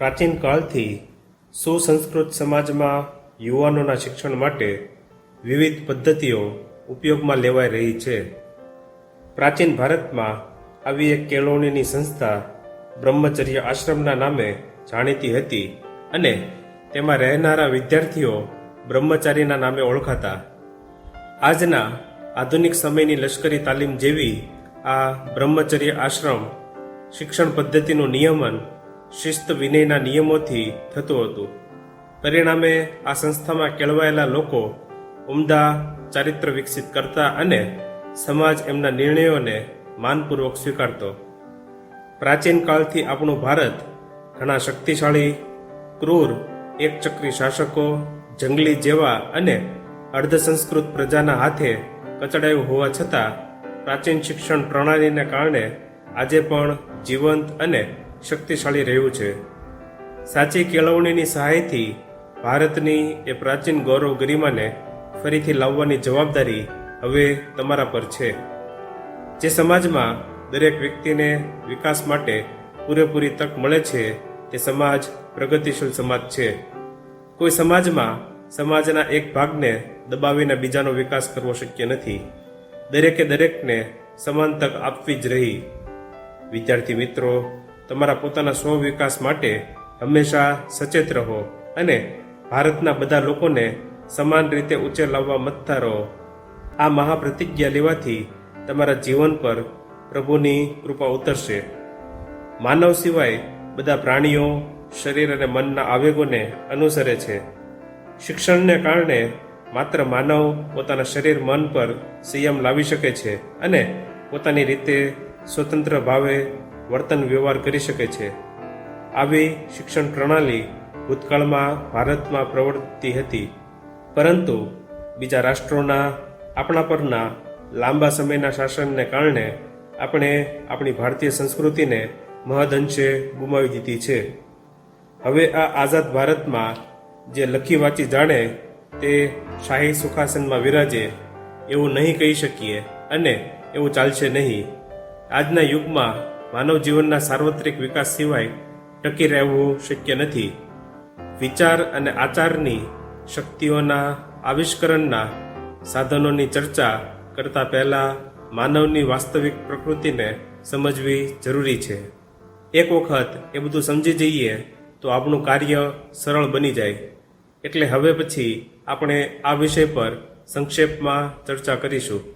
પ્રાચીન કાળથી સુસંસ્કૃત સમાજમાં યુવાનોના શિક્ષણ માટે વિવિધ પદ્ધતિઓ ઉપયોગમાં લેવાઈ રહી છે. પ્રાચીન ભારતમાં આવી એક કેળવણીની સંસ્થા બ્રહ્મચર્ય આશ્રમના નામે જાણીતી હતી અને તેમાં રહેનારા વિદ્યાર્થીઓ બ્રહ્મચારીના નામે ઓળખાતા. આજના આધુનિક સમયની લશ્કરી તાલીમ જેવી આ બ્રહ્મચર્ય આશ્રમ શિક્ષણ પદ્ધતિનું નિયમન શિસ્ત વિનયના નિયમોથી થતું હતું. પરિણામે આ સંસ્થામાં કેળવાયેલા લોકો ઉમદા, ચારિત્ર વિકસિત કરતા અને સમાજ એમના નિર્ણયોને માનપૂર્વક સ્વીકારતો. પ્રાચીન કાળથી આપણું ભારત ઘણા શક્તિશાળી, ક્રૂર, એકચક્રી શાસકો, જંગલી જેવા અને અર્ધસંસ્કૃત પ્રજાના હાથે કચડાયું હોવા છતાં પ્રાચીન શિક્ષણ પ્રણાલીને કારણે આજે પણ જીવંત અને શક્તિશાળી રહ્યું છે. સાચી કેળવણીની સહાયથી ભારતની એ પ્રાચીન ગૌરવ ગરિમાને ફરીથી લાવવાની જવાબદારી હવે તમારા પર છે. જે સમાજમાં દરેક વ્યક્તિને વિકાસ માટે પૂરેપૂરી તક મળે છે, તે સમાજ પ્રગતિશીલ સમાજ છે. કોઈ સમાજમાં સમાજના એક ભાગને દબાવીને બીજાનો વિકાસ કરવો શક્ય નથી. દરેકે દરેકને સમાન તક આપવી જ રહી. વિદ્યાર્થી મિત્રો તમારા પોતાના સ્વ વિકાસ માટે હંમેશા સચેત રહો અને ભારતના બધા લોકોને સમાન રીતે ઉચ્ચે લાવવા મથતા રહો. આ મહાપ્રતિજ્ઞા લેવાથી તમારા જીવન પર પ્રભુની કૃપા ઉતરશે. માનવ સિવાય બધા પ્રાણીઓ, શરીર અને મનના આવેગોને અનુસરે છે. શિક્ષણને કારણે માત્ર માનવ પોતાના શરીર, મન પર સંયમ લાવી શકે છે અને પોતાની રીતે સ્વતંત્ર ભાવે વર્તન વ્યવહાર કરી શકે છે. આવી શિક્ષણ પ્રણાલી ભૂતકાળમાં ભારતમાં પ્રવર્તતી હતી. પરંતુ બીજા રાષ્ટ્રોના આપણા પરના લાંબા સમયના શાસનને કારણે આપણે આપણી ભારતીય સંસ્કૃતિને મહદઅંશે ગુમાવી દીધી છે. હવે આ આઝાદ ભારતમાં જે લખી વાંચી જાણે તે શાહી સુખાસનમાં વિરાજે એવું નહીં કહી શકીએ અને એવું ચાલશે નહીં. આજના યુગમાં માનવ જીવનના સાર્વત્રિક વિકાસ સિવાય ટકી રહેવું શક્ય નથી. વિચાર અને આચારની શક્તિઓના આવિષ્કરણના સાધનોની ચર્ચા કરતા પહેલા માનવની વાસ્તવિક પ્રકૃતિને સમજવી જરૂરી છે. એક વખત એ બધું સમજી જઈએ તો આપણું કાર્ય સરળ બની જાય. એટલે હવે પછી આપણે આ વિષય પર સંક્ષેપમાં ચર્ચા કરીશું.